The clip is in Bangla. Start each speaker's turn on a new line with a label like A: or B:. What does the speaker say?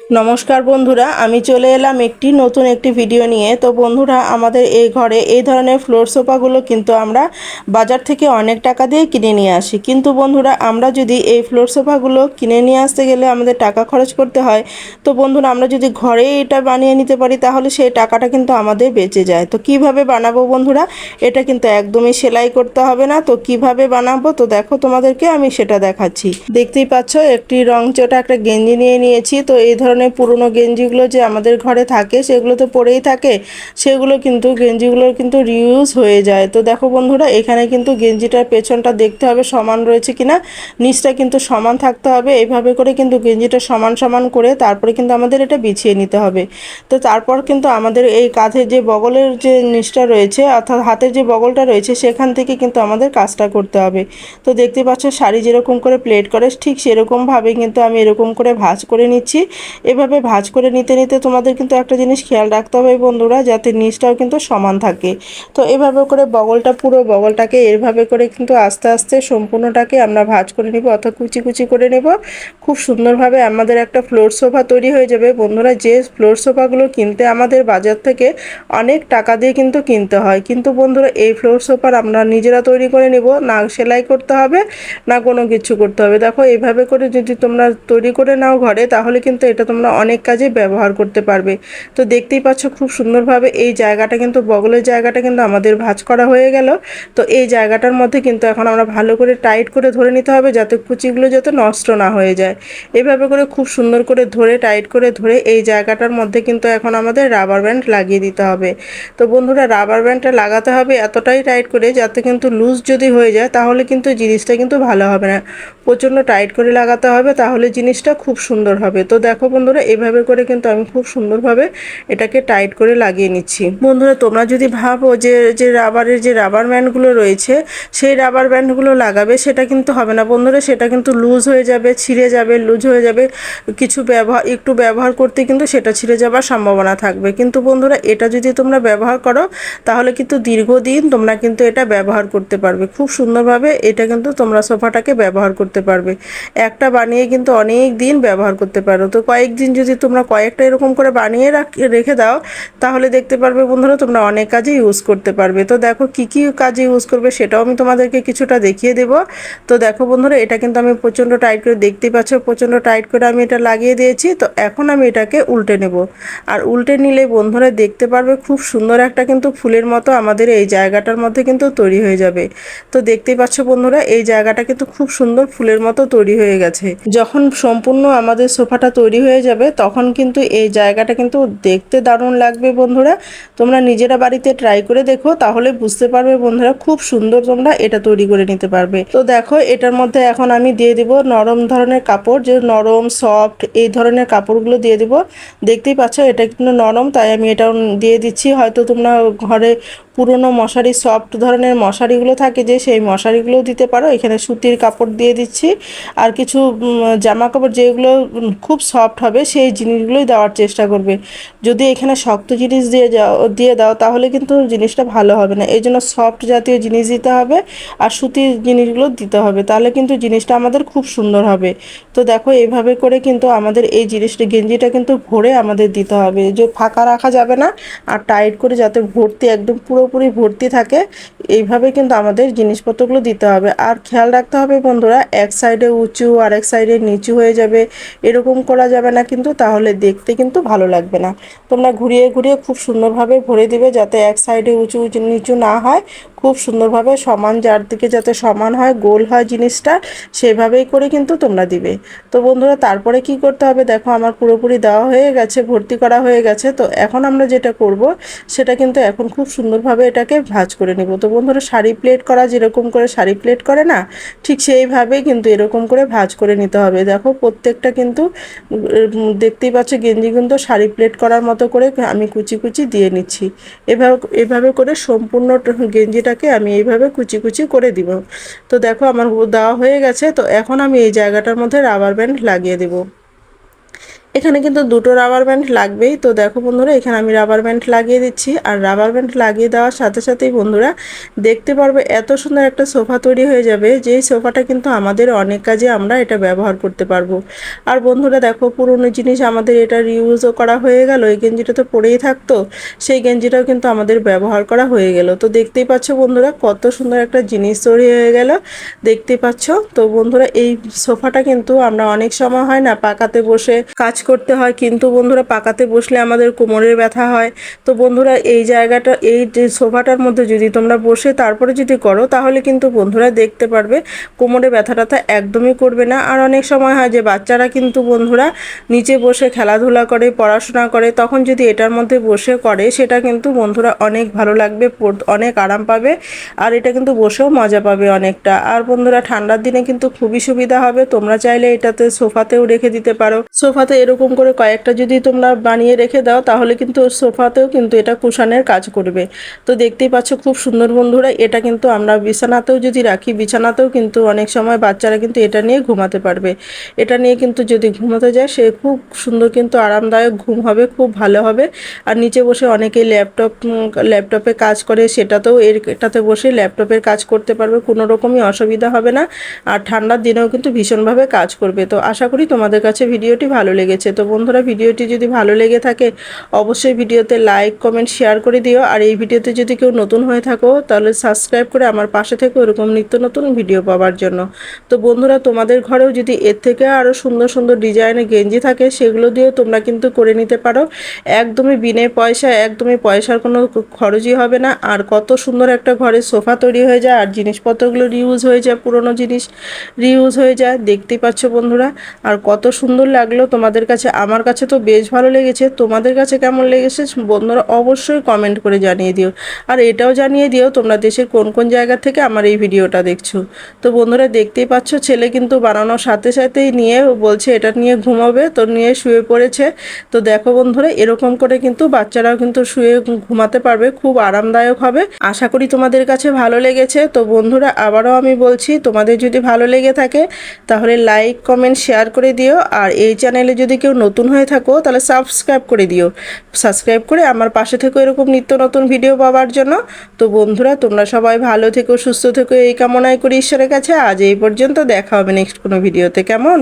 A: নমস্কার বন্ধুরা, আমি চলে এলাম একটি নতুন একটি ভিডিও নিয়ে। তো বন্ধুরা, আমাদের এই ঘরে এই ধরনের ফ্লোর সোফাগুলো কিন্তু আমরা বাজার থেকে অনেক টাকা দিয়ে কিনে নিয়ে আসি। কিন্তু বন্ধুরা, আমরা যদি এই ফ্লোর সোফাগুলো কিনে নিয়ে আসতে গেলে আমাদের টাকা খরচ করতে হয়। তো বন্ধুরা, আমরা যদি ঘরে এটা বানিয়ে নিতে পারি, তাহলে সেই টাকাটা কিন্তু আমাদের বেঁচে যায়। তো কীভাবে বানাবো বন্ধুরা, এটা কিন্তু একদমই সেলাই করতে হবে না। তো কীভাবে বানাবো, তো দেখো তোমাদেরকে আমি সেটা দেখাচ্ছি। দেখতেই পাচ্ছ, একটি রং চটা একটা গেঞ্জি নিয়ে নিয়েছি। তো এই ধরনের পুরনো গেঞ্জিগুলো যে আমাদের ঘরে থাকে, সেগুলো তো পরেই থাকে। সেগুলো কিন্তু, গেঞ্জিগুলো কিন্তু রিউজ হয়ে যায়। তো দেখো বন্ধুরা, এখানে কিন্তু গেঞ্জিটার পেছনটা দেখতে হবে সমান রয়েছে কিনা, নিচটা কিন্তু সমান থাকতে হবে। এইভাবে করে কিন্তু গেঞ্জিটা সমান সমান করে তারপরে কিন্তু আমাদের এটা বিছিয়ে নিতে হবে। তো তারপর কিন্তু আমাদের এই কাঁধের যে বগলের যে নিচটা রয়েছে, অর্থাৎ হাতের যে বগলটা রয়েছে, সেখান থেকে কিন্তু আমাদের কাজটা করতে হবে। তো দেখতে পাচ্ছ, শাড়ি যেরকম করে প্লেট করে, ঠিক সেরকমভাবে কিন্তু আমি এরকম করে ভাজ করে নিচ্ছি। এভাবে ভাঁজ করে নিতে নিতে তোমাদের কিন্তু একটা জিনিস খেয়াল রাখতে হবে বন্ধুরা, যাতে নিচটাও কিন্তু সমান থাকে। তো এভাবে করে বগলটা, পুরো বগলটাকে এভাবে করে কিন্তু আস্তে আস্তে সম্পূর্ণটাকে আমরা ভাঁজ করে নিব, অর্থাৎ কুচি কুচি করে নেব। খুব সুন্দরভাবে আমাদের একটা ফ্লোর সোফা তৈরি হয়ে যাবে। বন্ধুরা, যে ফ্লোর সোফাগুলো কিনতে আমাদের বাজার থেকে অনেক টাকা দিয়ে কিন্তু কিনতে হয়। কিন্তু বন্ধুরা, এই ফ্লোর সোফার আমরা নিজেরা তৈরি করে নিব। না সেলাই করতে হবে, না কোনো কিছু করতে হবে। দেখো এইভাবে করে যদি তোমরা তৈরি করে নাও ঘরে, তাহলে কিন্তু এটা তোমরা অনেক কাজে ব্যবহার করতে পারবে। তো দেখতেই পাচ্ছ খুব সুন্দরভাবে এই জায়গাটা কিন্তু বগলের জায়গাটা কিন্তু আমাদের ভাঁজ করা হয়ে গেল। তো এই জায়গাটার মধ্যে কিন্তু এখন আমরা ভালো করে টাইট করে ধরে নিতে হবে যাতে কুচিগুলো যাতে নষ্ট না হয়ে যায়। এভাবে করে খুব সুন্দর করে ধরে, টাইট করে ধরে এই জায়গাটার মধ্যে কিন্তু এখন আমাদের রাবার ব্যান্ড লাগিয়ে দিতে হবে। তো বন্ধুরা, রাবার ব্যান্ডটা লাগাতে হবে এতটাই টাইট করে যাতে কিন্তু লুজ যদি হয়ে যায় তাহলে কিন্তু জিনিসটা কিন্তু ভালো হবে না। প্রচণ্ড টাইট করে লাগাতে হবে তাহলে জিনিসটা খুব সুন্দর হবে। তো দেখো বন্ধুরা, এভাবে করে কিন্তু আমি খুব সুন্দরভাবে এটাকে টাইট করে লাগিয়ে নিচ্ছি। বন্ধুরা, তোমরা যদি ভাবো যে যে রাবারের যে রাবার ব্যান্ডগুলো রয়েছে, সেই রাবার ব্যান্ডগুলো লাগাবে, সেটা কিন্তু হবে না। বন্ধুরা, সেটা কিন্তু লুজ হয়ে যাবে, ছিঁড়ে যাবে লুজ হয়ে যাবে। কিছু ব্যবহার একটু ব্যবহার করতে কিন্তু সেটা ছিঁড়ে যাওয়ার সম্ভাবনা থাকবে। কিন্তু বন্ধুরা, এটা যদি তোমরা ব্যবহার করো, তাহলে কিন্তু দীর্ঘদিন তোমরা কিন্তু এটা ব্যবহার করতে পারবে। খুব সুন্দরভাবে এটা কিন্তু তোমরা সোফাটাকে ব্যবহার করতে পারবে। একটা বানিয়ে কিন্তু অনেক দিন ব্যবহার করতে পারো। তো কয়েকদিন যদি তোমরা কয়েকটা এরকম করে বানিয়ে রেখে দাও, তাহলে দেখতে পারবে বন্ধুরা তোমরা অনেক কাজে ইউজ করতে পারবে। তো দেখো কি কি কাজে ইউজ করবে সেটাও আমি তোমাদেরকে কিছুটা দেখিয়ে দেব। তো দেখো বন্ধুরা, এটা কিন্তু আমি প্রচণ্ড টাইট করে দেখতেই পাচ্ছ, প্রচণ্ড টাইট করে আমি এটা লাগিয়ে দিয়েছি। তো এখন আমি এটাকে উল্টে নেব। আর উল্টে নিলে বন্ধুরা দেখতে পারবে খুব সুন্দর একটা কিন্তু ফুলের মতো আমাদের এই জায়গাটার মধ্যে কিন্তু তৈরি হয়ে যাবে। তো দেখতেই পাচ্ছ বন্ধুরা, এই জায়গাটা কিন্তু খুব সুন্দর ফুলের মতো তৈরি হয়ে গেছে। যখন সম্পূর্ণ আমাদের সোফাটা তৈরি হয়ে যাবে, তখন কিন্তু এই জায়গাটা কিন্তু দেখতে দারুণ লাগবে বন্ধুরা। তোমরা নিজেরা বাড়িতে ট্রাই করে দেখো, তাহলে বুঝতে পারবে বন্ধুরা খুব সুন্দর তোমরা এটা তৈরি করে নিতে পারবে। তো দেখো, এটার মধ্যে এখন আমি দিয়ে দিব নরম ধরনের কাপড়, যে নরম সফট এই ধরনের কাপড়গুলো দিয়ে দিব। দেখতেই পাচ্ছ, এটা কিন্তু নরম, তাই আমি এটা দিয়ে দিচ্ছি। হয়তো তোমরা ঘরে পুরনো মশারি সফট ধরনের মশারিগুলো থাকে যে, সেই মশারিগুলোও দিতে পারো। এখানে সুতির কাপড় দিয়ে দিচ্ছি। আর কিছু জামা কাপড় যেগুলো খুব সফট হবে সেই জিনিসগুলোই দেওয়ার চেষ্টা করবে। যদি এখানে শক্ত জিনিস দিয়ে যাও দিয়ে দাও, তাহলে কিন্তু জিনিসটা ভালো হবে না। এই জন্য সফট জাতীয় জিনিস দিতে হবে আর সুতির জিনিসগুলো দিতে হবে। তাহলে কিন্তু জিনিসটা আমাদের খুব সুন্দর হবে। তো দেখো এইভাবে করে কিন্তু আমাদের এই জিনিসটা, গেঞ্জিটা কিন্তু ভরে আমাদের দিতে হবে। যে ফাঁকা রাখা যাবে না আর টাইট করে যাতে ভর্তি, একদম পুরোপুরি ভর্তি থাকে, এইভাবে কিন্তু আমাদের জিনিসপত্রগুলো দিতে হবে। আর খেয়াল রাখতে হবে বন্ধুরা, এক সাইডে উঁচু আর এক সাইডে নিচু হয়ে যাবে। এরকম করা যাবে না কিন্তু তাহলে দেখতে কিন্তু ভালো লাগবে না। তোমরা ঘুরিয়ে ঘুরিয়ে খুব সুন্দরভাবে ভরে দিবে যাতে এক সাইডে উঁচু উঁচু নিচু না হয়। খুব সুন্দরভাবে সমান যার দিকে যাতে সমান হয়, গোল হয় জিনিসটা, সেভাবেই করে কিন্তু তোমরা দিবে। তো বন্ধুরা, তারপরে কি করতে হবে? দেখো, আমার পুরোপুরি দেওয়া হয়ে গেছে, ভর্তি করা হয়ে গেছে। তো এখন আমরা যেটা করব, সেটা কিন্তু এখন খুব সুন্দরভাবে এটাকে ভাজ করে নিব। তো বন্ধুরা, শাড়ি প্লেট করা যেরকম করে শাড়ি প্লেট করে না, ঠিক সেইভাবেই কিন্তু এরকম করে ভাজ করে নিতে হবে। দেখো, প্রত্যেকটা কিন্তু দেখতেই পাচ্ছ গেঞ্জি কিন্তু শাড়ি প্লেট করার মতো করে আমি কুচি কুচি দিয়ে নিচ্ছি। এভাবে এভাবে করে সম্পূর্ণ গেঞ্জিটাকে আমি এইভাবে কুচি কুচি করে দিব। তো দেখো আমার দেওয়া হয়ে গেছে, তো এখন আমি এই জায়গাটার মধ্যে রাবার ব্যান্ড লাগিয়ে দেবো। এখানে কিন্তু দুটো রাবার ব্যান্ড লাগবেই। তো দেখো বন্ধুরা, এখানে আমি রাবার ব্যান্ড লাগিয়ে দিচ্ছি। আর রাবার ব্যান্ড লাগিয়ে দেওয়ার সাথে সাথেই বন্ধুরা, দেখতে পারবে এত সুন্দর একটা সোফা তৈরি হয়ে যাবে, যেই সোফাটা কিন্তু আমাদের অনেক কাজে আমরা এটা ব্যবহার করতে পারব। আর বন্ধুরা, দেখো পুরনো জিনিস আমাদের এটা রিউজও করা হয়ে গেল, এই গেঞ্জিটা তো পরেই থাকতো, সেই গেঞ্জিটাও কিন্তু আমাদের ব্যবহার করা হয়ে গেল। তো দেখতেই পাচ্ছ বন্ধুরা, কত সুন্দর একটা জিনিস তৈরি হয়ে গেল দেখতেই পাচ্ছ। তো বন্ধুরা, এই সোফাটা কিন্তু আমরা অনেক সময় হয় না, পাকাতে বসে কাজ করতে হয়, কিন্তু বন্ধুরা পাকাতে বসলে আমাদের কোমরের ব্যথা হয়। তো বন্ধুরা, এই জায়গাটা, এই যে সোফাটার মধ্যে যদি তোমরা বসে তারপরে যদি করো, তাহলে কিন্তু বন্ধুরা দেখতে পারবে কোমরে ব্যথা ট্যাথা একদমই করবে না। আর অনেক সময় হয় যে বাচ্চারা কিন্তু বন্ধুরা নিচে বসে খেলাধুলা করে, পড়াশোনা করে, তখন যদি এটার মধ্যে বসে করে, সেটা কিন্তু বন্ধুরা অনেক ভালো লাগবে অনেক আরাম পাবে, আর এটা কিন্তু বসেও মজা পাবে অনেকটা। আর বন্ধুরা, ঠান্ডার দিনে কিন্তু খুবই সুবিধা হবে, তোমরা চাইলে এটাতে সোফাতেও রেখে দিতে পারো। সোফাতে এরকম করে কয়েকটা যদি তোমরা বানিয়ে রেখে দাও, তাহলে কিন্তু সোফাতেও কিন্তু এটা কুশানের কাজ করবে। তো দেখতেই পাচ্ছ খুব সুন্দর বন্ধুরা, এটা কিন্তু আমরা বিছানাতেও যদি রাখি, বিছানাতেও কিন্তু অনেক সময় বাচ্চারা কিন্তু এটা নিয়ে ঘুমাতে পারবে। এটা নিয়ে কিন্তু যদি ঘুমাতে যায়, সে খুব সুন্দর কিন্তু আরামদায়ক ঘুম হবে, খুব ভালো হবে। আর নিচে বসে অনেকেই ল্যাপটপ ল্যাপটপে কাজ করে, সেটাতেও এর, এটাতে বসে ল্যাপটপের কাজ করতে পারবে, কোনো রকমই অসুবিধা হবে না। আর ঠান্ডার দিনেও কিন্তু ভীষণভাবে কাজ করবে। তো আশা করি তোমাদের কাছে ভিডিওটি ভালো লেগেছে। তো বন্ধুরা, ভিডিওটি যদি ভালো লেগে থাকে, অবশ্যই ভিডিওতে লাইক কমেন্ট শেয়ার করে দিও। আর এই ভিডিওতে যদি কেউ নতুন হয়ে থাকো, তাহলে সাবস্ক্রাইব করে আমার পাশে থেকে এরকম নিত্য নতুন ভিডিও পাওয়ার জন্য। তো বন্ধুরা, তোমাদের ঘরেও যদি এর থেকে আরও সুন্দর সুন্দর ডিজাইনের গেঞ্জি থাকে, সেগুলো দিয়েও তোমরা কিন্তু করে নিতে পারো। একদমই বিনে পয়সা, একদমই পয়সার কোনো খরচই হবে না। আর কত সুন্দর একটা ঘরে সোফা তৈরি হয়ে যায়, আর জিনিসপত্রগুলো রিউজ হয়ে যায়, পুরনো জিনিস রিউজ হয়ে যায়। দেখতেই পাচ্ছ বন্ধুরা, আর কত সুন্দর লাগল তোমাদের কাছে, আমার কাছে তো বেশ ভালো লেগেছে। তোমাদের কাছে কেমন লেগেছে বন্ধুরা অবশ্যই কমেন্ট করে জানিয়ে দিও। আর এটাও জানিয়ে দিও, তোমরা দেশের কোন কোন জায়গা থেকে আমার এই ভিডিওটা দেখছ। তো বন্ধুরা দেখতেই পাচ্ছ, ছেলে কিন্তু বানানোর সাথে সাথেই নিয়ে বলছে, এটা নিয়ে ঘুমাবে, তো নিয়ে শুয়ে পড়েছে। তো দেখো বন্ধুরা, এরকম করে কিন্তু বাচ্চারাও কিন্তু শুয়ে ঘুমাতে পারবে, খুব আরামদায়ক হবে। আশা করি তোমাদের কাছে ভালো লেগেছে। তো বন্ধুরা, আবারও আমি বলছি, তোমাদের যদি ভালো লেগে থাকে, তাহলে লাইক কমেন্ট শেয়ার করে দিও। আর এই চ্যানেলে যদি কেউ নতুন হয়ে থাকো, তাহলে সাবস্ক্রাইব করে দিও। সাবস্ক্রাইব করে আমার পাশে থেকো এরকম নিত্য নতুন ভিডিও পাওয়ার জন্য। তো বন্ধুরা, তোমরা সবাই ভালো থেকো, সুস্থ থেকো, এই কামনায় করি ঈশ্বরের কাছে। আজ এই পর্যন্ত দেখা হবে নেক্সট কোনো ভিডিওতে কেমন?